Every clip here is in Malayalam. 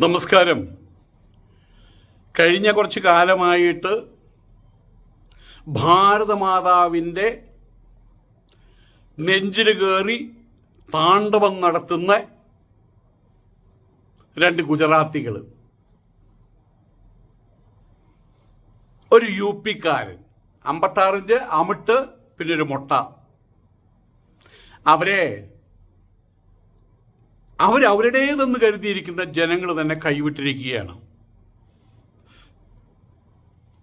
നമസ്കാരം. കഴിഞ്ഞ കുറച്ച് കാലമായിട്ട് ഭാരതമാതാവിന്റെ നെഞ്ചിൽ കയറി താണ്ഡവം നടത്തുന്ന രണ്ട് ഗുജറാത്തികൾ ഒരു യു പിക്കാരൻ അമ്പത്താറിഞ്ച് അമിട്ട് പിന്നെ ഒരു മുട്ട. അവരെ അവർ അവരുടേതെന്ന് കരുതിയിരിക്കുന്ന ജനങ്ങൾ തന്നെ കൈവിട്ടിരിക്കുകയാണ്.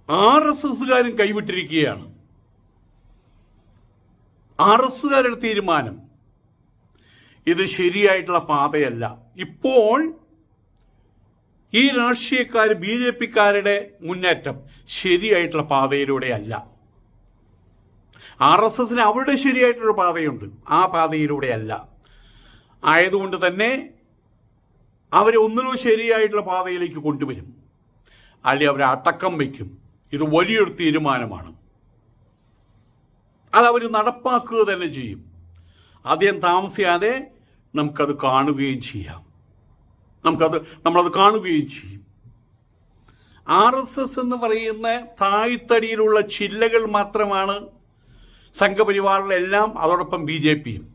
ആർ എസ് എസുകാരും കൈവിട്ടിരിക്കുകയാണ്. ആർ എസുകാരുടെ തീരുമാനം ഇത് ശരിയായിട്ടുള്ള പാതയല്ല. ഇപ്പോൾ ഈ രാഷ്ട്രീയക്കാർ ബി ജെ പിക്കാരുടെ മുന്നേറ്റം ശരിയായിട്ടുള്ള പാതയിലൂടെയല്ല. ആർ എസ് എസിന് അവരുടെ ശരിയായിട്ടൊരു പാതയുണ്ട് ആ പാതയിലൂടെയല്ല. ആയതുകൊണ്ട് തന്നെ അവരെ ഒന്നിനും ശരിയായിട്ടുള്ള പാതയിലേക്ക് കൊണ്ടുവരും. അല്ലെങ്കിൽ അവരെ അടക്കം വയ്ക്കും. ഇത് വലിയൊരു തീരുമാനമാണ്. അതവർ നടപ്പാക്കുക തന്നെ ചെയ്യും. അധികം താമസിയാതെ നമുക്കത് കാണുകയും ചെയ്യാം. നമുക്കത് നമ്മളത് കാണുകയും ചെയ്യും. ആർ എസ് എസ് എന്ന് പറയുന്ന താഴ്ത്തടിയിലുള്ള ചില്ലകൾ മാത്രമാണ് സംഘപരിവാറിലെല്ലാം അതോടൊപ്പം ബി ജെ പിയും.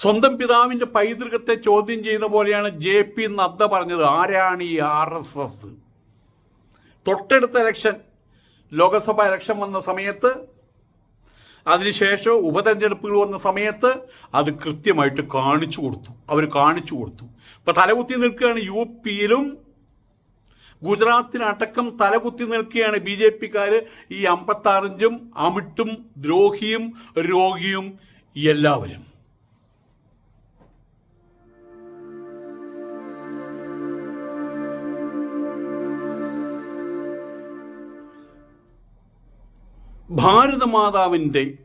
സ്വന്തം പിതാവിന്റെ പൈതൃകത്തെ ചോദ്യം ചെയ്യുന്ന പോലെയാണ് ജെ പി നദ്ദ പറഞ്ഞത്. ആരാണ് ഈ ആർ എസ് എസ്? തൊട്ടടുത്ത ഇലക്ഷൻ ലോകസഭ ഇലക്ഷൻ വന്ന സമയത്ത് അതിനുശേഷം ഉപതെരഞ്ഞെടുപ്പുകൾ വന്ന സമയത്ത് അത് കൃത്യമായിട്ട് കാണിച്ചു കൊടുത്തു. അവർ കാണിച്ചു കൊടുത്തു. ഇപ്പൊ തലകുത്തി നിൽക്കുകയാണ് യു പിയിലും. ഗുജറാത്തിനടക്കം തലകുത്തി നിൽക്കുകയാണ് ബി ജെ പിക്കാര്. ഈ അമ്പത്താറിഞ്ചും അമിട്ടും ദ്രോഹിയും രോഗിയും എല്ലാവരും. ഭാരതമാതാവിന്റെ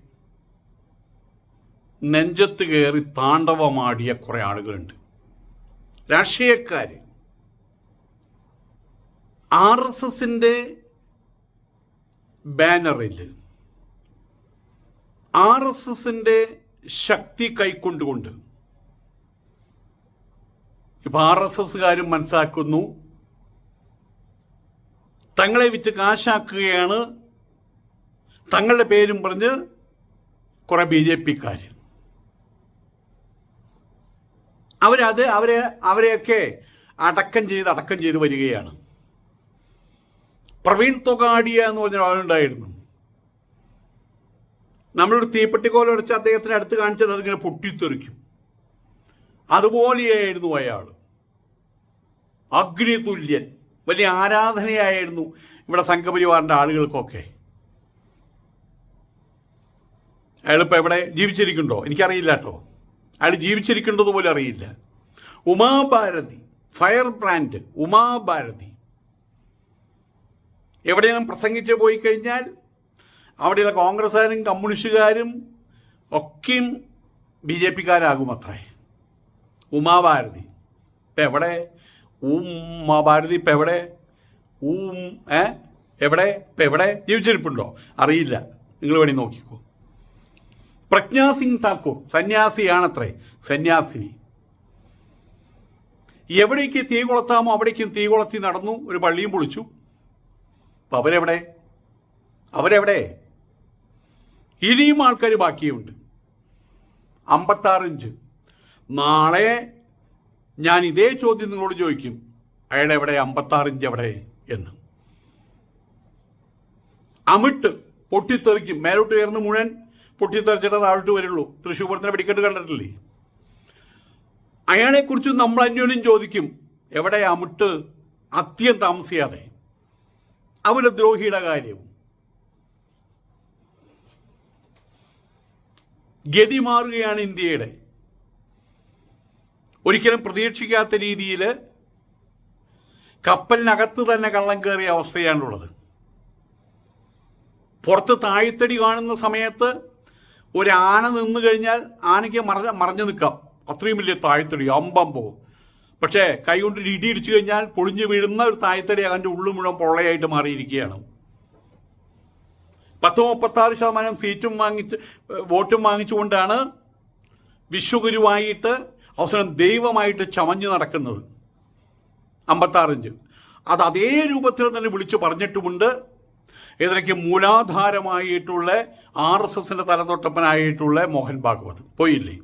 നെഞ്ചത്ത് കയറി താണ്ഡവമാടിയ കുറെ ആളുകളുണ്ട്. രാഷ്ട്രീയക്കാർ ആർ എസ് എസിന്റെ ബാനറിൽ ആർ എസ് എസിന്റെ ശക്തി കൈക്കൊണ്ടുകൊണ്ട് ഇപ്പൊ ആർ എസ് എസ്സുകാരും മനസ്സിലാക്കുന്നു. തങ്ങളെ വിറ്റ് കാശാക്കുകയാണ് തങ്ങളുടെ പേരും പറഞ്ഞ് കുറെ ബി ജെ പിക്കാർ അവരത് അവരെ അവരെയൊക്കെ അടക്കം ചെയ്ത് അടക്കം ചെയ്ത് വരികയാണ്. പ്രവീൺ തൊഗാഡിയ എന്ന് പറഞ്ഞ ഒരാളുണ്ടായിരുന്നു നമ്മളൊരു തീപ്പെട്ടിക്കോല അടച്ച് അദ്ദേഹത്തിന് അടുത്ത് കാണിച്ചത് അതിങ്ങനെ പൊട്ടിത്തെറിക്കും. അതുപോലെയായിരുന്നു അയാൾ. അഗ്നിതുല്യൻ വലിയ ആരാധനയായിരുന്നു ഇവിടെ സംഘപരിവാറിന്റെ ആളുകൾക്കൊക്കെ. അയാളിപ്പോൾ എവിടെ ജീവിച്ചിരിക്കുന്നുണ്ടോ? എനിക്കറിയില്ല കേട്ടോ അയാൾ ജീവിച്ചിരിക്കേണ്ടത് പോലും അറിയില്ല. Uma Bharti fire brand Uma Bharti. എവിടെയെങ്കിലും പ്രസംഗിച്ച് പോയി കഴിഞ്ഞാൽ അവിടെയുള്ള കോൺഗ്രസ്സുകാരും കമ്മ്യൂണിസ്റ്റുകാരും ഒക്കെയും ബി ജെ പിക്കാരാകും അത്രേ. ഉമാഭാരതി ഇപ്പം എവിടെ? ഉമാഭാരതി ഇപ്പം എവിടെ? ഊം ഏ? എവിടെ? ഇപ്പം എവിടെ? ജീവിച്ചിരിപ്പുണ്ടോ? അറിയില്ല. നിങ്ങൾ വേണി നോക്കിക്കോ. പ്രജ്ഞാ സിംഗ് താക്കൂർ സന്യാസിയാണത്രേ സന്യാസിനി. എവിടേക്ക് തീ കൊളത്താമോ അവിടേക്കും തീ കൊളത്തി നടന്നു ഒരു പള്ളിയും പൊളിച്ചു. അപ്പൊ അവരെവിടെ? അവരെവിടെ? ഇനിയും ആൾക്കാർ ബാക്കിയുണ്ട്. അമ്പത്താറ് ഇഞ്ച് നാളെ ഞാൻ ഇതേ ചോദ്യം നിങ്ങളോട് ചോദിക്കും. അയാൾ എവിടെ അമ്പത്താറ് ഇഞ്ച് എവിടെ എന്ന്. അമിട്ട് പൊട്ടിത്തെറിക്കും. മേലോട്ട് ഉയർന്ന് മുഴുവൻ പൊട്ടിത്തെറിച്ചിട്ട് താഴോട്ട് വരുള്ളൂ. തൃശ്ശൂർ പൂരത്തിന് വെടിക്കെട്ട് കണ്ടിട്ടില്ലേ? അയാളെക്കുറിച്ച് നമ്മൾ അന്യോന്യം ചോദിക്കും എവിടെ അമിട്ട് അത്യം താമസിയാതെ. അവർ ദ്രോഹിയുടെ കാര്യം. ഗതി മാറുകയാണ് ഇന്ത്യയുടെ. ഒരിക്കലും പ്രതീക്ഷിക്കാത്ത രീതിയിൽ കപ്പലിനകത്ത് തന്നെ കള്ളം കയറിയ അവസ്ഥയാണുള്ളത്. പുറത്ത് താഴ്ത്തടി കാണുന്ന സമയത്ത് ഒരു ആന നിന്ന് കഴിഞ്ഞാൽ ആനയ്ക്ക് മറഞ്ഞ മറഞ്ഞു നിൽക്കാം. അത്രയും വലിയ താഴ്ത്തടി അമ്പം അമ്പമ്പോ പക്ഷേ കൈകൊണ്ട് കൊണ്ട് ഇടി ഇടിച്ചു കഴിഞ്ഞാൽ പൊളിഞ്ഞു വീഴുന്ന ഒരു താഴ്ത്തടി അതിന്റെ ഉള്ളു മുഴുവൻ പൊള്ളയായിട്ട് മാറിയിരിക്കുകയാണ്. പത്ത് മുപ്പത്താറ് ശതമാനം സീറ്റും വാങ്ങിച്ച് വോട്ടും വാങ്ങിച്ചുകൊണ്ടാണ് വിശ്വഗുരുവായിട്ട് അവസരം ദൈവമായിട്ട് ചമഞ്ഞു നടക്കുന്നത്. അമ്പത്താറിഞ്ച്. അത് അതേ രൂപത്തിൽ തന്നെ വിളിച്ചു പറഞ്ഞിട്ടുമുണ്ട്. ഇതിലേക്ക് മൂലാധാരമായിട്ടുള്ള ആർ എസ് എസിന്റെ തലതൊട്ടപ്പനായിട്ടുള്ള മോഹൻ ഭാഗവത്. പോയില്ലേ?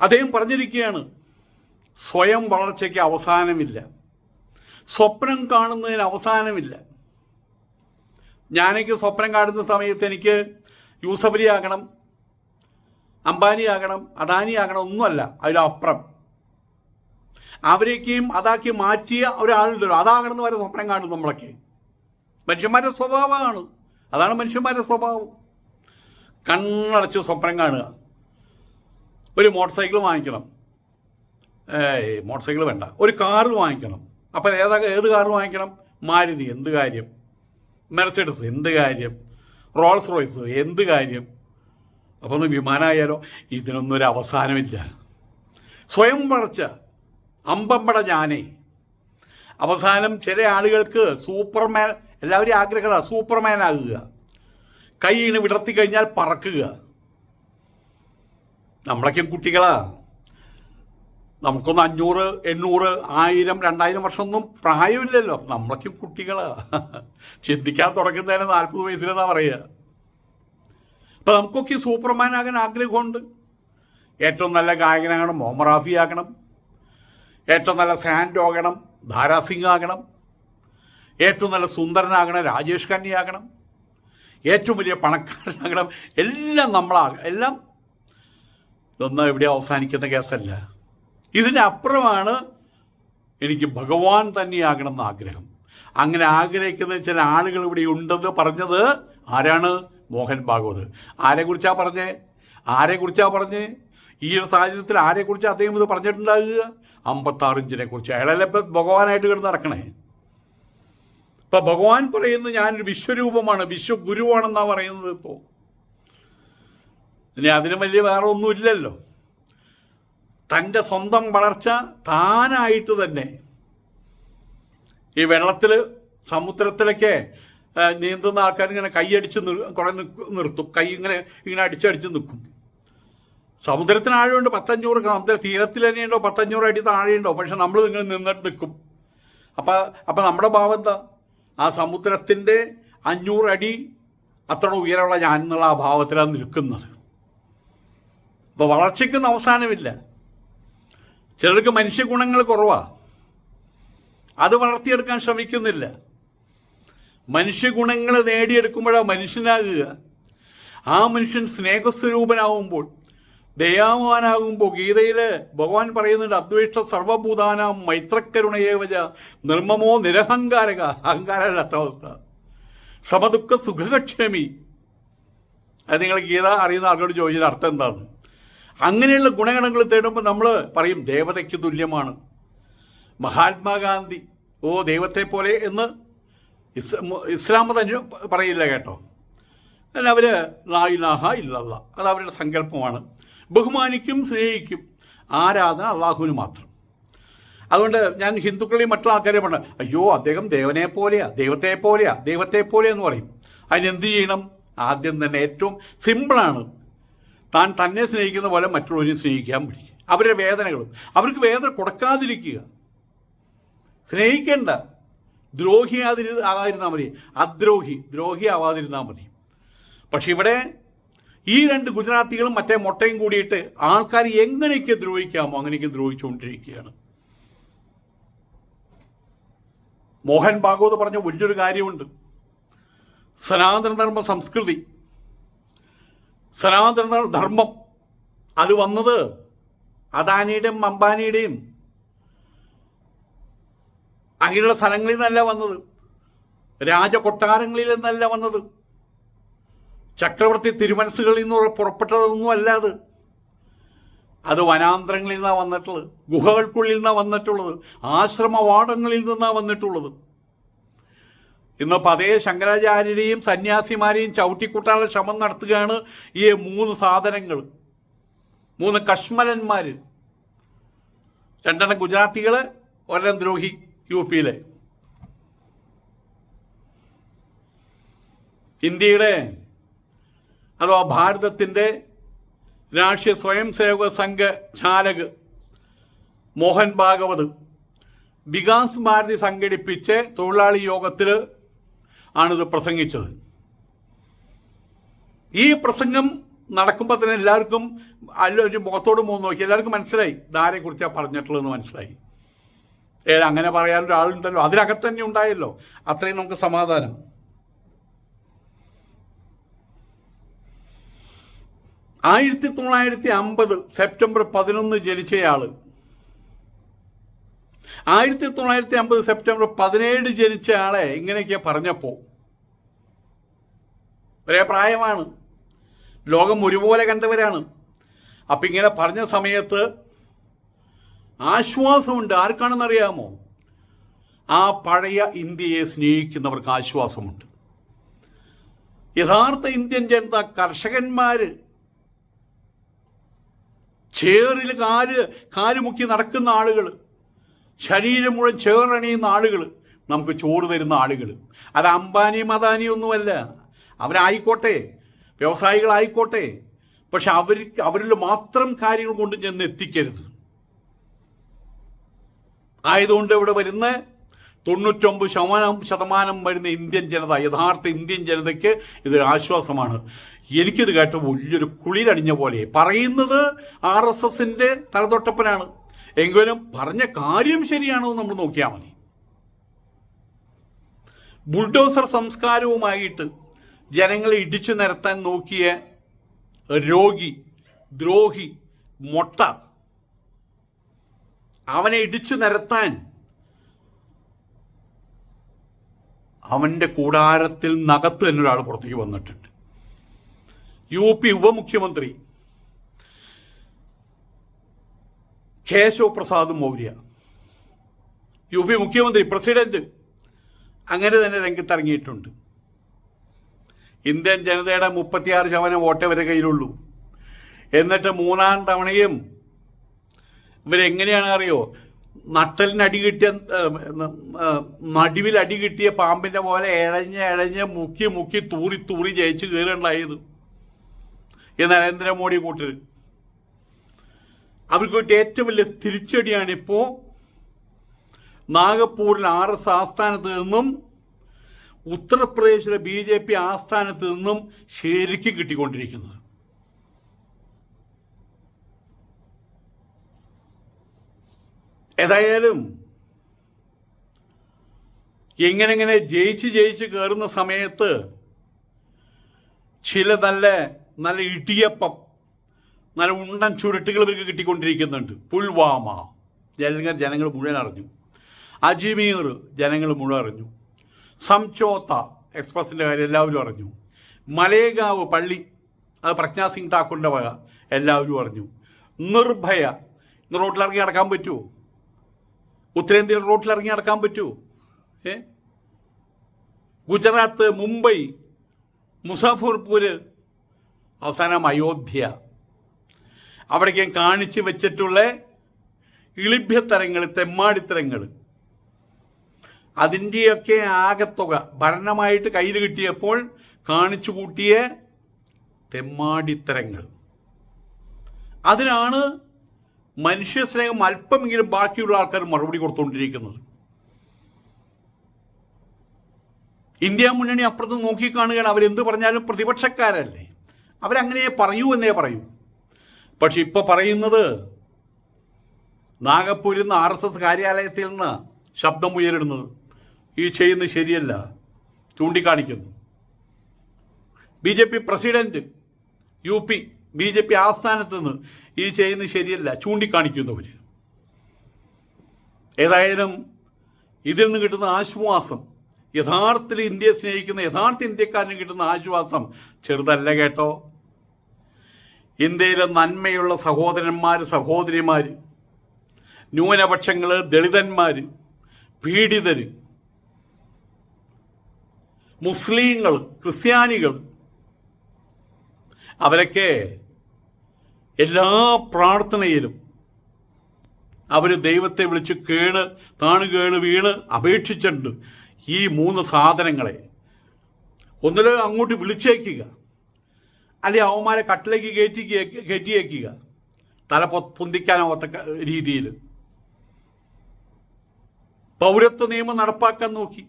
അദ്ദേഹം പറഞ്ഞിരിക്കുകയാണ് സ്വയം വളർച്ചയ്ക്ക് അവസാനമില്ല. സ്വപ്നം കാണുന്നതിന് അവസാനമില്ല. ഞാനേക്ക് സ്വപ്നം കാണുന്ന സമയത്ത് എനിക്ക് യൂസഫലി ആകണം അംബാനി ആകണം അദാനി ആകണം ഒന്നുമല്ല അതിലപ്പുറം. അവരേക്കും അതാക്കി മാറ്റിയ ഒരാളുണ്ടല്ലോ. അതാകണമെന്ന് വരെ സ്വപ്നം കാണും നമ്മളൊക്കെ. മനുഷ്യന്മാരുടെ സ്വഭാവമാണ്. അതാണ് മനുഷ്യന്മാരുടെ സ്വഭാവം. കണ്ണടച്ച് സ്വപ്നം കാണുക. ഒരു മോട്ടോർ സൈക്കിൾ വാങ്ങിക്കണം. മോട്ടോർ സൈക്കിൾ വേണ്ട. ഒരു കാറ് വാങ്ങിക്കണം. അപ്പം ഏതാ ഏത് കാറ് വാങ്ങിക്കണം? മാരുതി എന്ത് കാര്യം? മെർസിഡസ് എന്ത് കാര്യം? റോൾസ് റോയ്സ് എന്ത് കാര്യം? അപ്പോൾ ഒന്ന് വിമാനമായാലോ ഇതിനൊന്നും ഒരു അവസാനമില്ല. സ്വയം വളർച്ച. അമ്പമ്പട ഞാനേ. അവസാനം ചില ആളുകൾക്ക് സൂപ്പർമാൻ എല്ലാവരും ആഗ്രഹത സൂപ്പർമാൻ ആകുക കൈ ഇങ്ങനെ വിടർത്തി കഴിഞ്ഞാൽ പറക്കുക. നമ്മളൊക്കെ കുട്ടികളാ. നമുക്കൊന്ന് അഞ്ഞൂറ് എണ്ണൂറ് ആയിരം രണ്ടായിരം വർഷമൊന്നും പ്രായമില്ലല്ലോ. നമ്മളൊക്കെ കുട്ടികളാ. ചിന്തിക്കാൻ തുടങ്ങുന്നതിന് നാൽപ്പത് വയസ്സിലെന്നാ പറയുക അപ്പം നമുക്കൊക്കെ സൂപ്പർമാൻ ആകാൻ ആഗ്രഹമുണ്ട്. ഏറ്റവും നല്ല ഗായകനാകണം മുഹമ്മദ് റാഫി ആകണം ഏറ്റവും നല്ല സാൻഡോ ആകണം ധാരാസിംഗ് ആകണം ഏറ്റവും നല്ല സുന്ദരനാകണം രാജേഷ് ഖന്നി ആകണം ഏറ്റവും വലിയ പണക്കാരനാകണം എല്ലാം നമ്മളാകണം എല്ലാം ഇതൊന്നും എവിടെ അവസാനിക്കുന്ന കേസല്ല. ഇതിനപ്പുറമാണ് എനിക്ക് ഭഗവാൻ തന്നെയാകണം എന്ന ആഗ്രഹം. അങ്ങനെ ആഗ്രഹിക്കുന്ന ചില ആളുകൾ ഇവിടെ ഉണ്ടെന്ന് പറഞ്ഞത് ആരാണ്? മോഹൻ ഭാഗവത്. ആരെക്കുറിച്ചാണ് പറഞ്ഞേ? ആരെക്കുറിച്ചാണ് പറഞ്ഞേ? ഈ ഒരു സാഹചര്യത്തിൽ ആരെക്കുറിച്ച് അദ്ദേഹം ഇത് പറഞ്ഞിട്ടുണ്ടാകുക? അമ്പത്താറ് ഇഞ്ചിനെ കുറിച്ച് അയാളല്ലേ ഇപ്പം ഭഗവാനായിട്ട് കിടന്ന് നടക്കണേ? ഇപ്പം ഭഗവാൻ പറയുന്നത് ഞാനൊരു വിശ്വരൂപമാണ് വിശ്വഗുരുവാണെന്നാണ് പറയുന്നത് ഇപ്പോൾ ഇനി അതിന് വലിയ വേറെ ഒന്നുമില്ലല്ലോ തന്റെ സ്വന്തം വളർച്ച താനായിട്ട് തന്നെ ഈ വെള്ളത്തിൽ സമുദ്രത്തിലൊക്കെ നീന്തുന്ന ആൾക്കാർ ഇങ്ങനെ കൈയടിച്ച് കുറെ നിർത്തും. കൈ ഇങ്ങനെ ഇങ്ങനെ അടിച്ചടിച്ച് നിൽക്കും സമുദ്രത്തിന് ആഴമുണ്ട് പത്തഞ്ഞൂറ് സമുദ്ര തീരത്തിൽ തന്നെയുണ്ടോ പത്തഞ്ഞൂറ് അടി താഴെയുണ്ടോ? പക്ഷെ നമ്മൾ നിങ്ങൾ നിന്നിട്ട് നിൽക്കും. അപ്പം അപ്പം നമ്മുടെ ഭാവം എന്താ? ആ സമുദ്രത്തിന്റെ അഞ്ഞൂറടി അത്ര ഉയരമുള്ള ഞാൻ എന്നുള്ള ആ ഭാവത്തിലാണ് നിൽക്കുന്നത്. അപ്പോൾ വളർച്ചയ്ക്കൊന്നും അവസാനമില്ല. ചിലർക്ക് മനുഷ്യ ഗുണങ്ങൾ കുറവാ. അത് വളർത്തിയെടുക്കാൻ ശ്രമിക്കുന്നില്ല. മനുഷ്യ ഗുണങ്ങൾ നേടിയെടുക്കുമ്പോഴാണ് മനുഷ്യനാകുക. ആ മനുഷ്യൻ സ്നേഹസ്വരൂപനാവുമ്പോൾ ദയാവാനാകുമ്പോൾ ഗീതയിൽ ഭഗവാൻ പറയുന്നുണ്ട് അദ്വേഷ്ട സർവഭൂതാന മൈത്രക്കരുണയേവജ നിർമ്മമോ നിരഹങ്കാരക. അഹങ്കാരമില്ലാത്ത അവസ്ഥ. സമദുഃഖ സുഖകക്ഷമി അത് നിങ്ങൾ ഗീത അറിയുന്ന ആളോട് ചോദിച്ചത് അർത്ഥം എന്താണ്? അങ്ങനെയുള്ള ഗുണഗണങ്ങൾ തേടുമ്പോൾ നമ്മൾ പറയും ദേവതയ്ക്ക് തുല്യമാണ്. മഹാത്മാഗാന്ധി ഓ ദൈവത്തെ പോലെ എന്ന് ഇസ് ഇസ്ലാം തന്നെ പറയില്ല കേട്ടോ. അല്ല അവർ ലായിലാഹ ഇല്ലല്ല. അത് അവരുടെ സങ്കല്പമാണ്. ബഹുമാനിക്കും സ്നേഹിക്കും. ആരാധന അള്ളാഹുവിന് മാത്രം. അതുകൊണ്ട് ഞാൻ ഹിന്ദുക്കളെയും മറ്റുള്ള ആൾക്കാരെയും പറഞ്ഞു അയ്യോ അദ്ദേഹം ദേവനെ പോലെയാ ദൈവത്തെ പോലെയാ ദൈവത്തെ പോലെ എന്ന് പറയും. അതിനെന്ത് ചെയ്യണം? ആദ്യം തന്നെ ഏറ്റവും സിമ്പിളാണ് താൻ തന്നെ സ്നേഹിക്കുന്ന പോലെ മറ്റുള്ളവരെയും സ്നേഹിക്കാൻ പിടിക്കുക. അവരുടെ വേദനകളും അവർക്ക് വേദന കൊടുക്കാതിരിക്കുക. സ്നേഹിക്കേണ്ട. ദ്രോഹിയാതിരി ആകാതിരുന്നാൽ മതി. അദ്രോഹി ദ്രോഹി ആവാതിരുന്നാൽ മതി. പക്ഷെ ഇവിടെ ഈ രണ്ട് ഗുജറാത്തികളും മറ്റേ മുട്ടയും കൂടിയിട്ട് ആൾക്കാർ എങ്ങനെയൊക്കെ ദ്രോഹിക്കാമോ അങ്ങനെയൊക്കെ ദ്രോഹിച്ചുകൊണ്ടിരിക്കുകയാണ്. മോഹൻ ഭാഗവത് പറഞ്ഞ വലിയൊരു കാര്യമുണ്ട്. സനാതന ധർമ്മ സംസ്കൃതി. സനാതന ധർമ്മം. അത് വന്നത് അദാനിയുടെയും അംബാനിയുടെയും അങ്ങനെയുള്ള സ്ഥലങ്ങളിൽ നിന്നല്ല വന്നത്. രാജകൊട്ടാരങ്ങളിൽ നിന്നല്ല വന്നത്. ചക്രവർത്തി തിരുമനസ്സുകളിൽ നിന്ന് പുറപ്പെട്ടതൊന്നും അല്ല അത്. അത് വനാന്തരങ്ങളിൽ നിന്നാണ് വന്നിട്ടുള്ളത് ഗുഹകൾക്കുള്ളിൽ നിന്നാണ് വന്നിട്ടുള്ളത് ആശ്രമവാടങ്ങളിൽ നിന്നാണ് വന്നിട്ടുള്ളത്. ഇന്നിപ്പോൾ അതേ ശങ്കരാചാര്യരെയും സന്യാസിമാരെയും ചവിട്ടിക്കൂട്ടാനുള്ള ശ്രമം നടത്തുകയാണ് ഈ മൂന്ന് സാധനങ്ങൾ മൂന്ന് കശ്മലന്മാർ രണ്ടെണ്ണം ഗുജറാത്തികൾ ഒരെണ്ണം ദ്രോഹി യു പിയിലെ ഇന്ത്യയുടെ അഥവാ ഭാരതത്തിന്റെ രാഷ്ട്രീയ സ്വയം സേവക സംഘ ചാലക് മോഹൻ ഭാഗവത് വികാസ് ഭാരതി സംഘടിപ്പിച്ച് തൊഴിലാളി യോഗത്തിൽ ആണിത് പ്രസംഗിച്ചത്. ഈ പ്രസംഗം നടക്കുമ്പോൾ തന്നെ എല്ലാവർക്കും ഒരു മുഖത്തോട് മൂന്ന് നോക്കി എല്ലാവർക്കും മനസ്സിലായി. ഇതാരെ കുറിച്ചാണ് പറഞ്ഞിട്ടുള്ളതെന്ന് മനസ്സിലായി. ഏ അങ്ങനെ പറയാൻ ഒരാളുണ്ടല്ലോ. അതിനകത്ത് തന്നെ ഉണ്ടായല്ലോ. അത്രയും നമുക്ക് സമാധാനം. ആയിരത്തി തൊള്ളായിരത്തി അമ്പത് സെപ്റ്റംബർ പതിനൊന്ന് ജനിച്ചയാൾ ആയിരത്തി തൊള്ളായിരത്തി അമ്പത് സെപ്റ്റംബർ പതിനേഴ് ജനിച്ച ആളെ ഇങ്ങനെയൊക്കെ പറഞ്ഞപ്പോൾ ഒരേ പ്രായമാണ്. ലോകം ഒരുപോലെ കണ്ടവരാണ്. അപ്പം ഇങ്ങനെ പറഞ്ഞ സമയത്ത് ആശ്വാസമുണ്ട്. ആർക്കാണെന്നറിയാമോ? ആ പഴയ ഇന്ത്യയെ സ്നേഹിക്കുന്നവർക്ക് ആശ്വാസമുണ്ട്. യഥാർത്ഥ ഇന്ത്യൻ ജനത കർഷകന്മാർ ചേറിൽ കാൽ കാൽ മുക്കി നടക്കുന്ന ആളുകൾ. ശരീരം മുഴുവൻ ചേറണിയുന്ന ആളുകൾ. നമുക്ക് ചോറ് തരുന്ന ആളുകൾ. അത് അംബാനിയും അദാനിയും ഒന്നുമല്ല. അവരായിക്കോട്ടെ. വ്യവസായികളായിക്കോട്ടെ. പക്ഷെ അവർ അവരിൽ മാത്രം കാര്യങ്ങൾ കൊണ്ട് ചെന്ന് എത്തിക്കരുത്. ആയതുകൊണ്ട് ഇവിടെ വരുന്ന തൊണ്ണൂറ്റൊമ്പത് ശതമാനം ശതമാനം വരുന്ന ഇന്ത്യൻ ജനത യഥാർത്ഥ ഇന്ത്യൻ ജനതയ്ക്ക് ഇതൊരു ആശ്വാസമാണ്. എനിക്കിത് കേട്ട വലിയൊരു കുളിരണിഞ്ഞ പോലെ. പറയുന്നത് ആർ എസ് എസിന്റെ തലതൊട്ടപ്പനാണ്. എങ്കിലും പറഞ്ഞ കാര്യം ശരിയാണോ നമ്മൾ നോക്കിയാൽ മതി. ബുൾഡോസർ സംസ്കാരവുമായിട്ട് ജനങ്ങളെ ഇടിച്ചു നിരത്താൻ നോക്കിയ രോഗി ദ്രോഹി മൊട്ട അവനെ ഇടിച്ചു നിരത്താൻ അവന്റെ കൂടാരത്തിൽ നകത്ത് തന്നെ ഒരാൾ പുറത്തേക്ക് വന്നിട്ടുണ്ട്. യു പി ഉപമുഖ്യമന്ത്രി കേശവ് പ്രസാദ് മൗര്യ. യു പി മുഖ്യമന്ത്രി പ്രസിഡന്റ് അങ്ങനെ തന്നെ രംഗത്തിറങ്ങിയിട്ടുണ്ട്. ഇന്ത്യൻ ജനതയുടെ മുപ്പത്തിയാറ് ശതമാനം വോട്ട് വരെ കയ്യിലുള്ളൂ. എന്നിട്ട് മൂന്നാം തവണയും ഇവരെങ്ങനെയാണ് അറിയോ? നട്ടലിന് അടി കിട്ടിയ നടുവിൽ അടി കിട്ടിയ പാമ്പിന്റെ പോലെ ഇഴഞ്ഞ് ഇഴഞ്ഞ് മുക്കി മുക്കി തൂറി തൂറി ജയിച്ച് കയറുണ്ടായത് ഈ നരേന്ദ്രമോദി കൂട്ടർ അവർക്ക് ഏറ്റവും വലിയ തിരിച്ചടിയാണ് ഇപ്പോൾ നാഗപ്പൂരിൽ ആർ എസ് ആസ്ഥാനത്ത് നിന്നും ഉത്തർപ്രദേശിലെ ബി ജെ പി ആസ്ഥാനത്ത് നിന്നും ശരിക്കും കിട്ടിക്കൊണ്ടിരിക്കുന്നത്. ഏതായാലും എങ്ങനെങ്ങനെ ജയിച്ച് ജയിച്ച് കയറുന്ന സമയത്ത് ചില നല്ല നല്ല ഇടിയപ്പം നല്ല ഉണ്ടൻ ചുരുട്ടുകൾ ഇവർക്ക് കിട്ടിക്കൊണ്ടിരിക്കുന്നുണ്ട്. പുൽവാമ. ജനങ്ങൾ ജനങ്ങൾ മുഴുവൻ അറിഞ്ഞു. അജ്മീർ ജനങ്ങൾ മുഴുവൻ അറിഞ്ഞു. സംചോത്ത എക്സ്പ്രസിന്റെ കാര്യം എല്ലാവരും അറിഞ്ഞു. മലേഗാവ് പള്ളി അത് പ്രജ്ഞാ സിംഗ് ഠാക്കൂറിന്റെ വക എല്ലാവരും അറിഞ്ഞു. നിർഭയ ഇന്ന് റോട്ടിലിറങ്ങി നടക്കാൻ പറ്റുമോ ഉത്തരേന്ത്യയിൽ റോട്ടിലിറങ്ങി നടക്കാൻ പറ്റുമോ ഏ? ഗുജറാത്ത് മുംബൈ മുസാഫർപൂര് അവസാനം അയോധ്യ. അവിടേക്ക് കാണിച്ചു വെച്ചിട്ടുള്ള ഇളിഭ്യത്തരങ്ങൾ തെമ്മാടിത്തരങ്ങൾ. അതിന്റെയൊക്കെ ആകത്തുക ഭരണമായിട്ട് കയ്യിൽ കിട്ടിയപ്പോൾ കാണിച്ചു കൂട്ടിയ തെമ്മാടിത്തരങ്ങൾ. അതിനാണ് മനുഷ്യ സ്നേഹം അല്പമെങ്കിലും ബാക്കിയുള്ള ആൾക്കാർ മറുപടി കൊടുത്തുകൊണ്ടിരിക്കുന്നത്. ഇന്ത്യ മുന്നണി അപ്പുറത്ത് നോക്കിക്കാണുകയാണ് അവരെന്ത് പറഞ്ഞാലും പ്രതിപക്ഷക്കാരല്ലേ? അവരങ്ങനെ പറയൂ എന്നേ പറയൂ. പക്ഷെ ഇപ്പൊ പറയുന്നത് നാഗപ്പൂരിൽ നിന്ന് ആർ എസ് എസ് കാര്യാലയത്തിൽ നിന്ന് ശബ്ദം ഉയരുന്നത് ഈ ചെയ്യുന്നത് ശരിയല്ല ചൂണ്ടിക്കാണിക്കുന്നു. B J P president U P B J P ആസ്ഥാനത്ത് നിന്ന് ഈ ചെയ്യുന്നത് ശരിയല്ല ചൂണ്ടിക്കാണിക്കുന്നു അവർ. ഏതായാലും ഇതിൽ നിന്ന് കിട്ടുന്ന ആശ്വാസം യഥാർത്ഥത്തിൽ ഇന്ത്യയെ സ്നേഹിക്കുന്ന യഥാർത്ഥ ഇന്ത്യക്കാരന് കിട്ടുന്ന ആശ്വാസം ചെറുതല്ല കേട്ടോ. ഇന്ത്യയിലെ നന്മയുള്ള സഹോദരന്മാർ സഹോദരിമാർ ന്യൂനപക്ഷങ്ങൾ ദളിതന്മാർ പീഡിതർ മുസ്ലിങ്ങൾ ക്രിസ്ത്യാനികൾ അവരൊക്കെ എല്ലാ പ്രാർത്ഥനയിലും അവർ ദൈവത്തെ വിളിച്ച് കേണ് താണു കേണ് വീണ് അപേക്ഷിച്ചിട്ടുണ്ട്. ഈ മൂന്ന് സാധനങ്ങളെ ഒന്നിൽ അങ്ങോട്ട് വിളിച്ചേക്കുക. അല്ലെങ്കിൽ അവന്മാരെ കട്ടിലേക്ക് കയറ്റി കയറ്റിയേക്കുക തല പൊന്തിക്കാനാവാത്ത രീതിയിൽ പൗരത്വ നിയമം നടപ്പാക്കാൻ നോക്കി.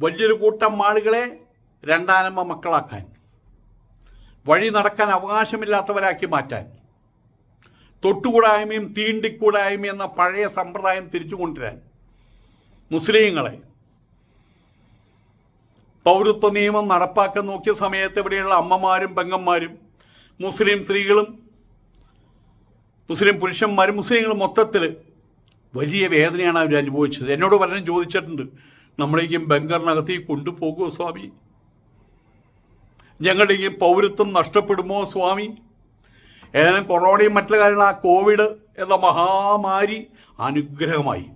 വലിയൊരു കൂട്ടം ആളുകളെ രണ്ടാനമ്മ മക്കളാക്കാൻ. വഴി നടക്കാൻ അവകാശമില്ലാത്തവരാക്കി മാറ്റാൻ. തൊട്ടുകൂടായ്മയും തീണ്ടിക്കൂടായ്മയും എന്ന പഴയ സമ്പ്രദായം തിരിച്ചു കൊണ്ടുവരാൻ മുസ്ലിങ്ങളെ പൗരത്വ നിയമം നടപ്പാക്കാൻ നോക്കിയ സമയത്ത് ഇവിടെയുള്ള അമ്മമാരും പെങ്ങന്മാരും മുസ്ലിം സ്ത്രീകളും മുസ്ലിം പുരുഷന്മാരും മുസ്ലിങ്ങളും മൊത്തത്തിൽ വലിയ വേദനയാണ് അവർ അനുഭവിച്ചത്. എന്നോട് പലരും ചോദിച്ചിട്ടുണ്ട് നമ്മളേക്കും ബംഗറിനകത്തേക്ക് കൊണ്ടുപോകുമോ സ്വാമി? ഞങ്ങളുടെയും പൗരത്വം നഷ്ടപ്പെടുമോ സ്വാമി? ഏതായാലും കൊറോണയും മറ്റുള്ള കാര്യങ്ങൾ ആ കോവിഡ് എന്ന മഹാമാരി അനുഗ്രഹമായി.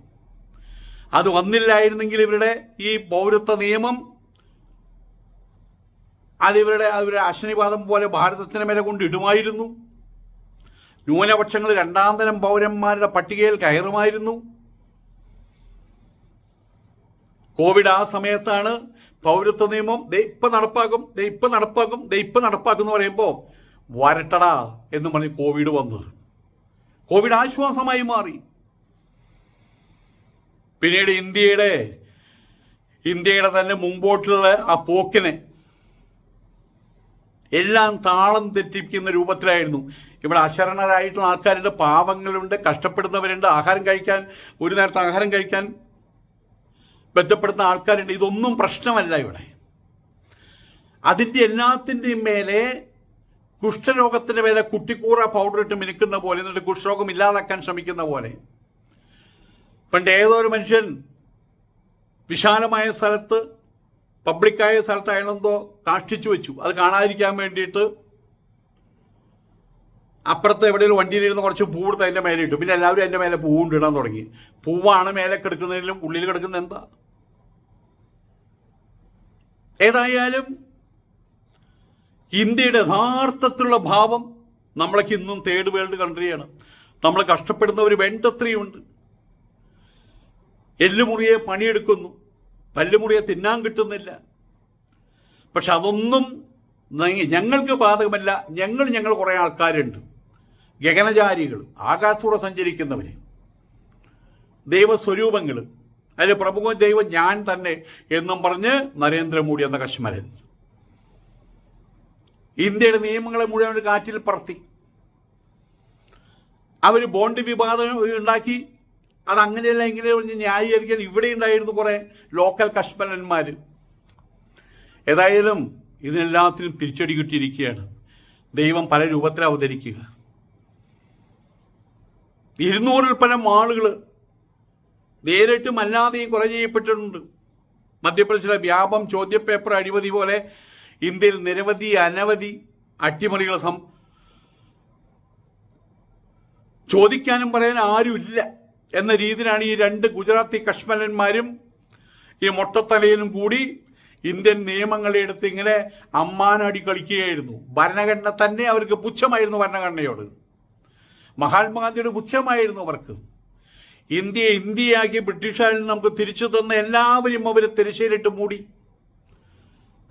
അത് വന്നില്ലായിരുന്നെങ്കിൽ ഇവരുടെ ഈ പൗരത്വ നിയമം അത് ഇവരുടെ അവരുടെ അശ്വനിപാതം പോലെ ഭാരതത്തിന് മേലെ കൊണ്ട് ഇടുമായിരുന്നു. ന്യൂനപക്ഷങ്ങൾ രണ്ടാം തരം പൗരന്മാരുടെ പട്ടികയിൽ കയറുമായിരുന്നു. കോവിഡ് ആ സമയത്താണ് പൗരത്വ നിയമം ദേ നടപ്പാക്കും ദേ നടപ്പാക്കും ദേ നടപ്പാക്കും എന്ന് പറയുമ്പോൾ വരട്ടടാ എന്ന് പറഞ്ഞ് കോവിഡ് വന്നത്. കോവിഡ് ആശ്വാസമായി മാറി. പിന്നീട് ഇന്ത്യയുടെ ഇന്ത്യയുടെ തന്നെ മുമ്പോട്ടുള്ള ആ പോക്കിനെ എല്ലാം താളം തെറ്റിപ്പിക്കുന്ന രൂപത്തിലായിരുന്നു. ഇവിടെ അശരണരായിട്ടുള്ള ആൾക്കാരുണ്ട് പാവങ്ങളുണ്ട് കഷ്ടപ്പെടുന്നവരുണ്ട് ആഹാരം കഴിക്കാൻ ഒരു നേരത്തെ ആഹാരം കഴിക്കാൻ ബന്ധപ്പെടുന്ന ആൾക്കാരുണ്ട്. ഇതൊന്നും പ്രശ്നമല്ല ഇവിടെ. അതിന്റെ എല്ലാത്തിന്റെയും മേലെ കുഷ്ഠരോഗത്തിന്റെ മേലെ കുട്ടിക്കൂറ പൗഡർ ഇട്ട് മിനുക്കുന്ന പോലെ എന്നിട്ട് കുഷ്ഠരോഗം ഇല്ലാതാക്കാൻ ശ്രമിക്കുന്ന പോലെ. പണ്ട് ഏതോ ഒരു മനുഷ്യൻ വിശാലമായ സ്ഥലത്ത് പബ്ലിക്കായ സ്ഥലത്ത് അയാളെന്തോ കാഷ്ടിച്ചു വെച്ചു. അത് കാണാതിരിക്കാൻ വേണ്ടിയിട്ട് അപ്പുറത്ത് എവിടെയെങ്കിലും വണ്ടിയിലിരുന്ന് കുറച്ച് പൂവെടുത്ത് അതിന്റെ മേലെ ഇട്ടു. പിന്നെ എല്ലാവരും അതിന്റെ മേലെ പൂവുണ്ട് ഇടാൻ തുടങ്ങി. പൂവാണ് മേലെ കിടക്കുന്നതിലും ഉള്ളിൽ കിടക്കുന്നത് എന്താ? ഏതായാലും ഇന്ത്യയുടെ യഥാർത്ഥത്തിലുള്ള ഭാവം നമ്മളൊക്കെ ഇന്നും തേർഡ് വേൾഡ് കൺട്രിയാണ് നമ്മൾ കഷ്ടപ്പെടുന്ന കഷ്ടപ്പെടുന്നവർ വേണ്ടത്രയുണ്ട്. എല്ലുമുറിയെ പണിയെടുക്കുന്നു. പല്ലുമുറിയെ തിന്നാൻ കിട്ടുന്നില്ല. പക്ഷെ അതൊന്നും ഞങ്ങൾക്ക് ബാധകമല്ല. ഞങ്ങൾ ഞങ്ങൾ കുറേ ആൾക്കാരുണ്ട്. ഗഗനചാരികൾ ആകാശത്തൂടെ സഞ്ചരിക്കുന്നവർ ദൈവസ്വരൂപങ്ങൾ അതിൽ പ്രമുഖ ദൈവം ഞാൻ തന്നെ എന്നും പറഞ്ഞ് നരേന്ദ്രമോദി എന്ന കശ്മരൻ. ഇന്ത്യയുടെ നിയമങ്ങളെ മുഴുവൻ കാറ്റിൽ പറത്തി. അവർ ബോണ്ട് വിവാദം ഉണ്ടാക്കി. അത് അങ്ങനെയല്ല ഇങ്ങനെ പറഞ്ഞ് ന്യായീകരിക്കാൻ ഇവിടെ ഉണ്ടായിരുന്നു കുറേ ലോക്കൽ കശ്മലന്മാർ ഏതായാലും ഇതിനെല്ലാത്തിനും തിരിച്ചടി കിട്ടിയിരിക്കുകയാണ്. ദൈവം പല രൂപത്തിൽ അവതരിക്കുക. ഇരുന്നൂറിൽ പല ആളുകൾ നേരിട്ടും അല്ലാതെയും കുറേ ചെയ്യപ്പെട്ടിട്ടുണ്ട്. മധ്യപ്രദേശിലെ വ്യാപം ചോദ്യപേപ്പർ അഴിമതി പോലെ ഇന്ത്യയിൽ നിരവധി അനവധി അട്ടിമറികൾ സം ചോദിക്കാനും പറയാൻ ആരുമില്ല. എന്ന രീതിയിലാണ് ഈ രണ്ട് ഗുജറാത്തി കശ്മലന്മാരും ഈ മൊട്ടത്തലയിലും കൂടി ഇന്ത്യൻ നിയമങ്ങളെ എടുത്ത് ഇങ്ങനെ അമ്മാനടി കളിക്കുകയായിരുന്നു. ഭരണഘടന തന്നെ അവർക്ക് പുച്ഛമായിരുന്നു ഭരണഘടനയോട്. മഹാത്മാഗാന്ധിയുടെ പുച്ഛമായിരുന്നു അവർക്ക്. ഇന്ത്യയെ ഇന്ത്യയാക്കി ബ്രിട്ടീഷുകാരിൽ നമുക്ക് തിരിച്ചു തന്ന എല്ലാവരും അവർ തിരശ്ശീലിട്ട് മൂടി.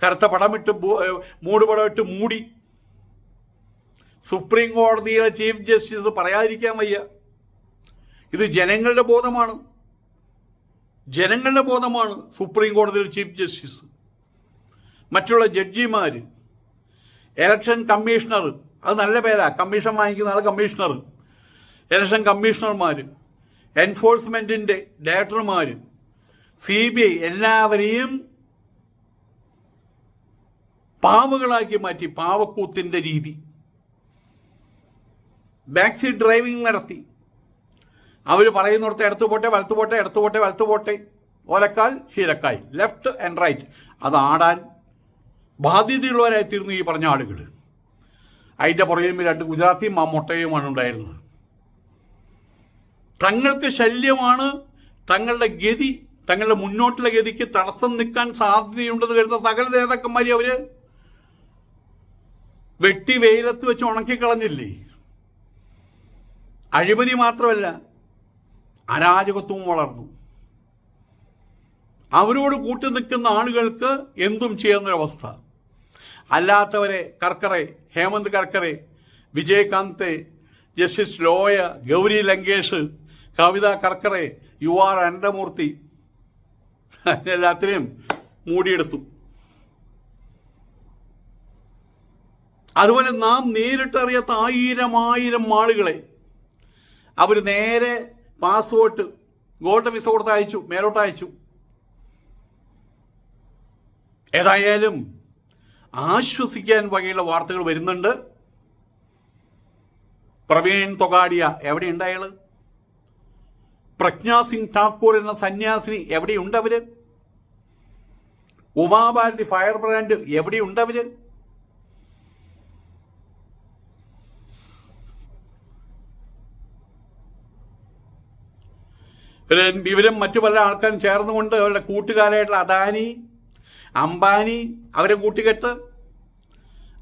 കറുത്ത പടമിട്ട് മൂടുപടമിട്ട് മൂടി. സുപ്രീം കോടതിയിലെ ചീഫ് ജസ്റ്റിസ് പറയാതിരിക്കാൻ വയ്യ. ഇത് ജനങ്ങളുടെ ബോധമാണ്. ജനങ്ങളുടെ ബോധമാണ് സുപ്രീം കോടതിയിൽ ചീഫ് ജസ്റ്റിസ് മറ്റുള്ള ജഡ്ജിമാർ ഇലക്ഷൻ കമ്മീഷണർ അത് നല്ല പേരാ. കമ്മീഷൻ വാങ്ങിക്കുന്ന ആൾ കമ്മീഷണർ ഇലക്ഷൻ കമ്മീഷണർമാർ എൻഫോഴ്സ്മെന്റിന്റെ ഡയറക്ടർമാർ സി ബി ഐ എല്ലാവരെയും പാവകളാക്കി മാറ്റി പാവക്കൂത്തിന്റെ രീതി. ബാക്ക് സീറ്റ് ഡ്രൈവിംഗ് നടത്തി. അവർ പറയുന്നിടത്ത് ഇടത്ത് പോട്ടെ വലത്ത് പോട്ടെ ഇടത്ത് പോട്ടെ വലത്ത് പോട്ടെ. ഓലക്കാൽ ശീലക്കായി. ലെഫ്റ്റ് ആൻഡ് റൈറ്റ് അത് ആടാൻ ബാധ്യതയുള്ളവരായി തീർന്നു ഈ പറഞ്ഞ ആളുകൾ അതിന്റെ പുറകിൽ രണ്ട് ഗുജറാത്തിയും ആ മുട്ടയുമാണ് ഉണ്ടായിരുന്നത്. തങ്ങൾക്ക് ശല്യമാണ് തങ്ങളുടെ ഗതി തങ്ങളുടെ മുന്നോട്ടുള്ള ഗതിക്ക് തടസ്സം നിൽക്കാൻ സാധ്യതയുണ്ടെന്ന് കരുതുന്ന സകല നേതാക്കന്മാരെ അവർ വെട്ടി വെയിലത്ത് വെച്ച് ഉണക്കിക്കളഞ്ഞില്ലേ? അഴിമതി മാത്രമല്ല അരാജകത്വവും വളർന്നു. അവരോട് കൂട്ടി നിൽക്കുന്ന ആളുകൾക്ക് എന്തും ചെയ്യുന്നൊരവസ്ഥ. അല്ലാത്തവരെ Karkare Hemant Karkare Vijayakanth justice Loya Gauri Lankesh Kavitha Karkare U R Ananthamurthy എല്ലാത്തിനെയും മൂടിയെടുത്തു. അതുപോലെ നാം നേരിട്ടറിയാത്ത ആയിരം ആയിരം ആളുകളെ അവർ നേരെ പാസ്പോർട്ട് ഗോൾഡ് വിസ കൊടുത്ത് അയച്ചു മേലോട്ട് അയച്ചു. ഏതായാലും ആശ്വസിക്കാൻ വകയുള്ള വാർത്തകൾ വരുന്നുണ്ട്. പ്രവീൺ തൊഗാഡിയ എവിടെയുണ്ട് അയാൾ? പ്രജ്ഞാ സിംഗ് ഠാക്കൂർ എന്ന സന്യാസിനി എവിടെയുണ്ട് അവർ? ഉമാഭാരതി ഫയർ ബ്രാൻഡ് എവിടെയുണ്ട് അവർ? ഇവർ മറ്റു പല ആൾക്കാരും ചേർന്നുകൊണ്ട് അവരുടെ കൂട്ടുകാരായിട്ടുള്ള അദാനി അംബാനി അവരെ കൂട്ടിക്കെട്ട്.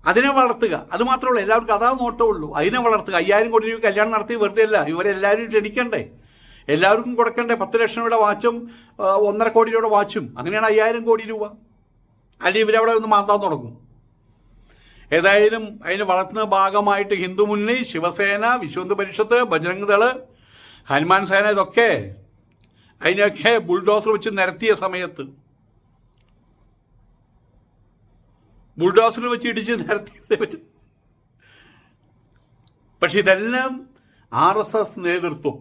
അതിനെ വളർത്തുക. അത് മാത്രമല്ല എല്ലാവർക്കും അതാ നോട്ടമുള്ളൂ. അതിനെ വളർത്തുക. അയ്യായിരം കോടി രൂപ കല്യാണം നടത്തി വെറുതെ അല്ല ഇവരെല്ലാവരും ക്ഷണിക്കണ്ടേ എല്ലാവർക്കും കൊടുക്കണ്ടേ? പത്ത് ലക്ഷം രൂപയുടെ വാച്ചും ഒന്നര കോടി രൂപയുടെ വാച്ചും. അങ്ങനെയാണ് അയ്യായിരം കോടി രൂപ. അല്ലെങ്കിൽ ഇവരവിടെ ഒന്ന് മാന്താൻ തുടങ്ങും. ഏതായാലും അതിന് വളർത്തുന്ന ഭാഗമായിട്ട് ഹിന്ദു മുന്നണി ശിവസേന വിശ്വന്ത് പരിഷത്ത് ബജരംഗ് ദൾ ഹനുമാൻ സേന ഇതൊക്കെ അതിനൊക്കെ ബുൾഡോസർ വെച്ച് നിരത്തിയ സമയത്ത് ബുൾഡോസർ വെച്ച് ഇടിച്ച് നിരത്തി വെച്ച്. പക്ഷെ ഇതെല്ലാം ആർ എസ് എസ് നേതൃത്വം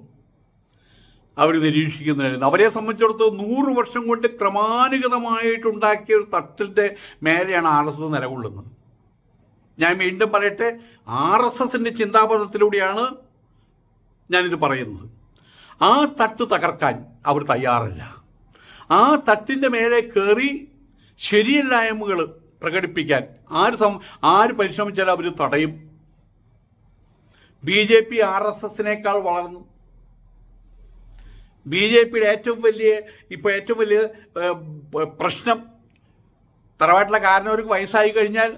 അവർ നിരീക്ഷിക്കുന്നതായിരുന്നു അവരെ സംബന്ധിച്ചിടത്തോളം നൂറ് വർഷം കൊണ്ട് ക്രമാനുഗതമായിട്ടുണ്ടാക്കിയ ഒരു തട്ടിന്റെ മേലെയാണ് ആർ എസ് എസ് നിലകൊള്ളുന്നത്. ഞാൻ വീണ്ടും പറയട്ടെ ആർ എസ് എസിന്റെ ചിന്താപഥത്തിലൂടെയാണ് ഞാനിത് പറയുന്നത്. ആ തട്ട് തകർക്കാൻ അവർ തയ്യാറല്ല. ആ തട്ടിന്റെ മേലെ കയറി ശരിയല്ലായ്മകൾ പ്രകടിപ്പിക്കാൻ ആര് സം ആര് പരിശ്രമിച്ചാലും അവർ തടയും. B J P R S എസിനേക്കാൾ വളർന്നു. ബി ജെ പിയുടെ ഏറ്റവും വലിയ ഇപ്പോൾ ഏറ്റവും വലിയ പ്രശ്നം തറവാട്ടിലെ കാരണവർക്ക് വയസ്സായി കഴിഞ്ഞാൽ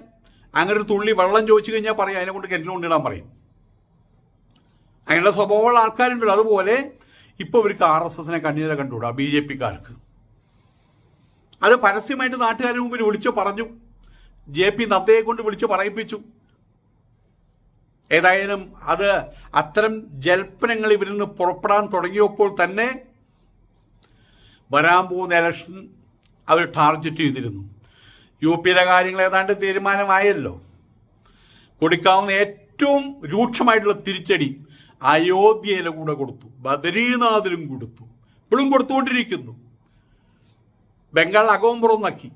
അങ്ങനെ ഒരു തുള്ളി വെള്ളം ചോദിച്ചു കഴിഞ്ഞാൽ പറയും അതിനെ കൊണ്ട് കെറ്റിൽ കൊണ്ടിടാൻ പറയും. അങ്ങനെയുള്ള സ്വഭാവമുള്ള ആൾക്കാരുണ്ടല്ലോ. അതുപോലെ ഇപ്പോൾ ഇവർക്ക് ആർ എസ് എസിനെ കണ്ണീരെ കണ്ടുകൂടാ? B J പിക്കാർക്ക്. അത് പരസ്യമായിട്ട് നാട്ടുകാരുടെ മുമ്പിൽ വിളിച്ചു പറഞ്ഞു. ജെ പി നദ്ദയെ കൊണ്ട് വിളിച്ചു പറയിപ്പിച്ചു. ഏതായാലും അത് അത്തരം ജൽപ്പനങ്ങൾ ഇവരിൽ നിന്ന് പുറപ്പെടാൻ തുടങ്ങിയപ്പോൾ തന്നെ വരാൻ പോകുന്ന ഇലക്ഷൻ അവർ ടാർഗറ്റ് ചെയ്തിരുന്നു. യു പിയിലെ കാര്യങ്ങൾ ഏതാണ്ട് തീരുമാനമായല്ലോ. കൊടുക്കാവുന്ന ഏറ്റവും രൂക്ഷമായിട്ടുള്ള തിരിച്ചടി അയോധ്യയിലെ കൂടെ കൊടുത്തു ബദരീനാഥിലും കൊടുത്തു ഇപ്പോഴും കൊടുത്തുകൊണ്ടിരിക്കുന്നു. ബംഗാൾ അകവും പുറന്നാക്കി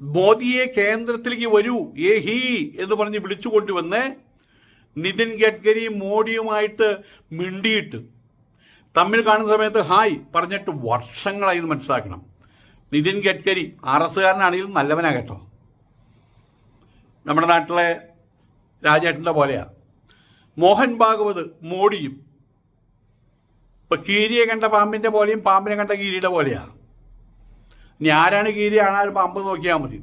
മോദിയെ കേന്ദ്രത്തിലേക്ക് വരൂ ഏ ഹീ എന്ന് പറഞ്ഞ് വിളിച്ചു കൊണ്ടുവന്ന് നിതിൻ ഗഡ്കരി മോഡിയുമായിട്ട് മിണ്ടിയിട്ട് തമ്മിൽ കാണുന്ന സമയത്ത് ഹായ് പറഞ്ഞിട്ട് വർഷങ്ങളായി മനസ്സിലാക്കണം. നിതിൻ ഗഡ്കരി ആർ എസ്സുകാരനാണെങ്കിലും നല്ലവനാ കേട്ടോ. നമ്മുടെ നാട്ടിലെ രാജേട്ടന്റെ പോലെയാ. മോഹൻ ഭാഗവത് മോടിയും. ഇപ്പൊ കീരിയെ കണ്ട പാമ്പിന്റെ പോലെയും പാമ്പിനെ കണ്ട കീരിയുടെ പോലെയാ. ഇനി ആരാണ് കീരി ആണാൽ പാമ്പ് നോക്കിയാൽ മതി.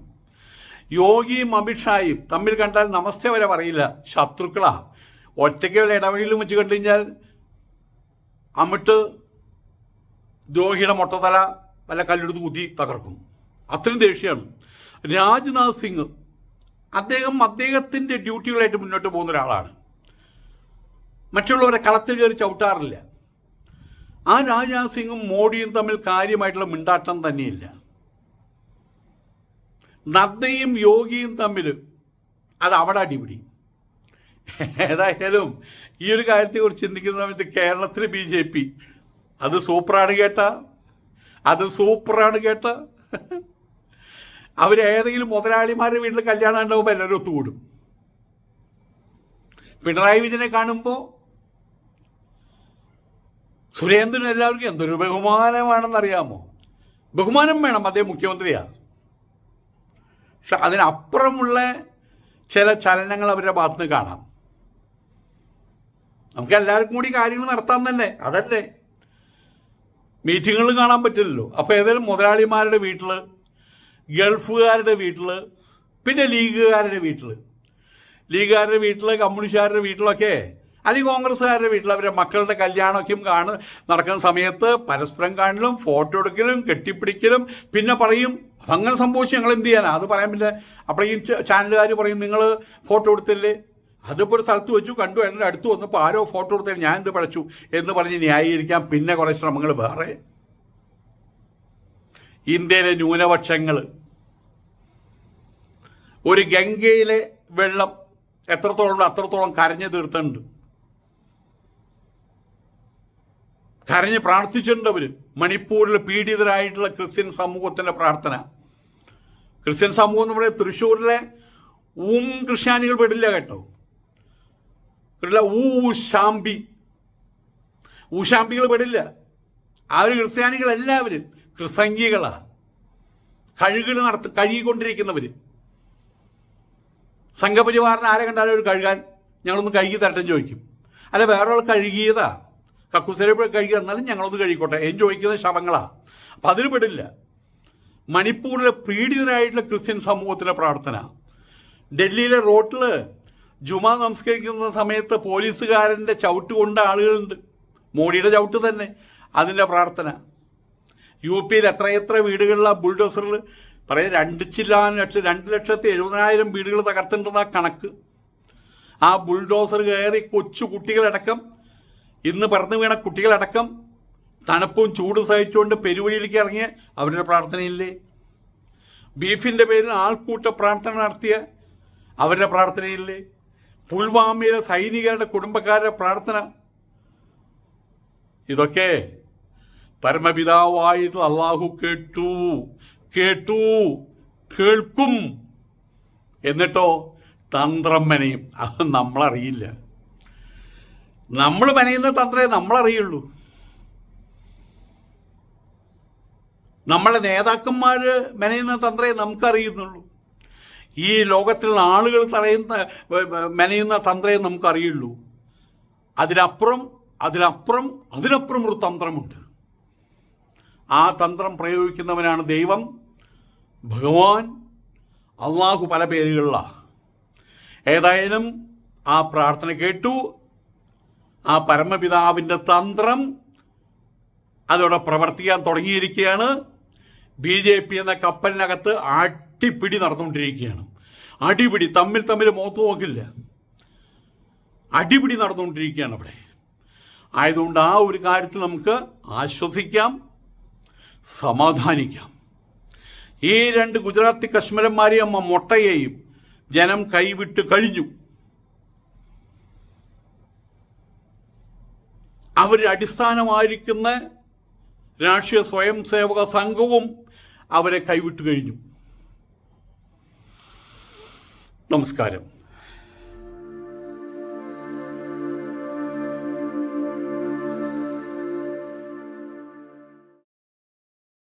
യോഗിയും അമിത്ഷായും തമ്മിൽ കണ്ടാൽ നമസ്തേ വരെ പറയില്ല. ശത്രുക്കളാ. ഒറ്റയ്ക്ക് വല്ല ഇടവഴിയിലും വെച്ച് കണ്ടു കഴിഞ്ഞാൽ അമിട്ട് ദ്രോഹിയുടെ മൊട്ടത്തല വല്ല കല്ലെടുത്ത് കുത്തി തകർക്കും. അത്രയും ദേഷ്യമാണ്. രാജ്നാഥ് സിംഗ് അദ്ദേഹം അദ്ദേഹത്തിന്റെ ഡ്യൂട്ടികളായിട്ട് മുന്നോട്ട് പോകുന്ന ഒരാളാണ്. മറ്റുള്ളവരെ കളത്തിൽ കയറി ചവിട്ടാറില്ല. ആ രാജ്നാഥ് സിംഗും മോഡിയും തമ്മിൽ കാര്യമായിട്ടുള്ള മിണ്ടാട്ടം തന്നെയില്ല. നദ്ദയും യോഗിയും തമ്മിൽ അത് അവിടെ അടിപിടി. ഏതായാലും ഈ ഒരു കാര്യത്തെക്കുറിച്ച് ചിന്തിക്കുന്ന സമയത്ത് കേരളത്തിലെ ബി ജെ പി അത് സൂപ്പറാണ് കേട്ട. അത് സൂപ്പറാണ് കേട്ട. അവരേതെങ്കിലും മുതലാളിമാരുടെ വീട്ടിൽ കല്യാണം ഉണ്ടാവുമ്പോൾ എല്ലാവരും ഒത്തുകൂടും. പിണറായി വിജയനെ കാണുമ്പോൾ സുരേന്ദ്രൻ എല്ലാവർക്കും എന്തൊരു ബഹുമാനമാണെന്നറിയാമോ? ബഹുമാനം വേണം അദ്ദേഹം മുഖ്യമന്ത്രിയാണ് പക്ഷെ അതിനപ്പുറമുള്ള ചില ചലനങ്ങൾ അവരുടെ ഭാഗത്ത് നിന്ന് കാണാം. നമുക്ക് എല്ലാവർക്കും കൂടി കാര്യങ്ങൾ നടത്താൻ തന്നെ അതല്ലേ? മീറ്റിങ്ങുകൾ കാണാൻ പറ്റില്ലല്ലോ. അപ്പോൾ ഏതായാലും മുതലാളിമാരുടെ വീട്ടിൽ ഗൾഫുകാരുടെ വീട്ടിൽ പിന്നെ ലീഗുകാരുടെ വീട്ടിൽ ലീഗുകാരുടെ വീട്ടിൽ കമ്മ്യൂണിസ്റ്റുകാരുടെ വീട്ടിലൊക്കെ അല്ലെങ്കിൽ കോൺഗ്രസ്സുകാരുടെ വീട്ടിൽ അവരുടെ മക്കളുടെ കല്യാണമൊക്കെയും കാണു നടക്കുന്ന സമയത്ത് പരസ്പരം കാണലും ഫോട്ടോ എടുക്കലും കെട്ടിപ്പിടിക്കലും പിന്നെ പറയും അങ്ങനെ സംഭവിച്ചു ഞങ്ങൾ എന്ത് ചെയ്യാനാ? അത് പറയാൻ പിന്നെ അപ്പോൾ ഈ ചാനലുകാർ പറയും നിങ്ങൾ ഫോട്ടോ എടുത്തില്ലേ? അതിപ്പോൾ ഒരു സ്ഥലത്ത് വെച്ചു കണ്ടു എന്റെ അടുത്ത് വന്നപ്പോൾ ആരോ ഫോട്ടോ എടുത്തേ ഞാൻ എന്ത് പഠിച്ചു എന്ന് പറഞ്ഞ് ന്യായീകരിക്കാൻ പിന്നെ കുറേ ശ്രമങ്ങൾ വേറെ. ഇന്ത്യയിലെ ന്യൂനപക്ഷങ്ങൾ ഒരു ഗംഗയിലെ വെള്ളം എത്രത്തോളം അത്രത്തോളം കരഞ്ഞു തീർത്തുണ്ട് കരഞ്ഞ് പ്രാർത്ഥിച്ചിട്ടുണ്ട് അവർ മണിപ്പൂരിൽ പീഡിതരായിട്ടുള്ള ക്രിസ്ത്യൻ സമൂഹത്തിന്റെ പ്രാർത്ഥന. ക്രിസ്ത്യൻ സമൂഹം നമ്മുടെ തൃശ്ശൂരിലെ ഊം ക്രിസ്ത്യാനികൾ പെടില്ല കേട്ടോ. പെടില്ല ഊ ശാമ്പി ഊശാമ്പികൾ പെടില്ല. ആ ഒരു ക്രിസ്ത്യാനികളെല്ലാവരും ക്രിസംഗികളാണ് കഴുകൾ നടത്തി കഴുകിക്കൊണ്ടിരിക്കുന്നവർ സംഘപരിവാറിന് ആരെ കണ്ടാലും ഒരു കഴുകാൻ ഞങ്ങളൊന്ന് കഴുകി തരട്ടെ ചോദിക്കും. അല്ല വേറെ കഴുകിയതാ. കക്കൂസരെ കഴുകി തന്നാലും ഞങ്ങളൊന്ന് കഴിക്കോട്ടെ. എന്ന് ചോദിക്കുന്ന ശവങ്ങളാ. അപ്പം അതിന് പെടില്ല. മണിപ്പൂരിലെ പീഡിതരായിട്ടുള്ള ക്രിസ്ത്യൻ സമൂഹത്തിന്റെ പ്രാർത്ഥന. ഡൽഹിയിലെ റോട്ടിൽ ജുമാ നമസ്കരിക്കുന്ന സമയത്ത് പോലീസുകാരന്റെ ചവിട്ട് കൊണ്ട ആളുകളുണ്ട്. മോഡിയുടെ ചവിട്ട് തന്നെ. അതിന്റെ പ്രാർത്ഥന. യു പിയിൽ എത്രയെത്ര വീടുകളിലാണ് ബുൾഡോസറിൽ പറയാം രണ്ട് ചില്ലാൻ ലക്ഷം രണ്ട് ലക്ഷത്തി എഴുപതിനായിരം വീടുകൾ തകർത്തിട്ടുണ്ടെന്ന കണക്ക്. ആ ബുൾഡോസർ കയറി കൊച്ചു കുട്ടികളടക്കം ഇന്ന് പറന്നു വീണ കുട്ടികളടക്കം തണുപ്പും ചൂടും സഹിച്ചുകൊണ്ട് പെരുവഴിയിലേക്ക് ഇറങ്ങിയ അവരുടെ പ്രാർത്ഥനയില്ലേ? ബീഫിന്റെ പേരിൽ ആൾക്കൂട്ട പ്രാർത്ഥന നടത്തിയ അവരുടെ പ്രാർത്ഥനയില്ലേ? പുൽവാമയിലെ സൈനികരുടെ കുടുംബക്കാരുടെ പ്രാർത്ഥന. ഇതൊക്കെ പരമപിതാവായിട്ട് അള്ളാഹു കേട്ടു കേട്ടു കേൾക്കും. എന്നിട്ടോ തന്ത്രം മെനയും. അത് നമ്മളറിയില്ല. നമ്മൾ മെനയുന്ന തന്ത്രമേ നമ്മളറിയുള്ളൂ. നമ്മളെ നേതാക്കന്മാർ മെനയുന്ന തന്ത്രമേ നമുക്കറിയുന്നുള്ളൂ. ഈ ലോകത്തിലുള്ള ആളുകൾ തറയുന്ന മെനയുന്ന തന്ത്രമേ നമുക്കറിയുള്ളൂ. അതിനപ്പുറം അതിനപ്പുറം അതിനപ്പുറം ഒരു തന്ത്രമുണ്ട്. ആ തന്ത്രം പ്രയോഗിക്കുന്നവനാണ് ദൈവം ഭഗവാൻ അള്ളാഹു പല പേരുകളിലാണ് ഏതായാലും ആ പ്രാർത്ഥന കേട്ടു. ആ പരമപിതാവിന്റെ തന്ത്രം അതോടെ പ്രവർത്തിക്കാൻ തുടങ്ങിയിരിക്കുകയാണ്. ബി ജെ പി എന്ന കപ്പലിനകത്ത് അടിപിടി നടന്നുകൊണ്ടിരിക്കുകയാണ്. അടിപിടി തമ്മിൽ തമ്മിൽ മുഖത്ത് നോക്കില്ല. അടിപിടി നടന്നുകൊണ്ടിരിക്കുകയാണ് അവിടെ. ആയതുകൊണ്ട് ആ ഒരു കാര്യത്തിൽ നമുക്ക് ആശ്വസിക്കാം സമാധാനിക്കാം. ഈ രണ്ട് ഗുജറാത്തി കശ്മീരന്മാരെയും മൊട്ടയെയും ജനം കൈവിട്ട് കഴിഞ്ഞു. അവർ അടിസ്ഥാനമായിരിക്കുന്ന രാഷ്ട്രീയ സ്വയം സേവക സംഘവും അവരെ കൈവിട്ടു കഴിഞ്ഞു. നമസ്കാരം.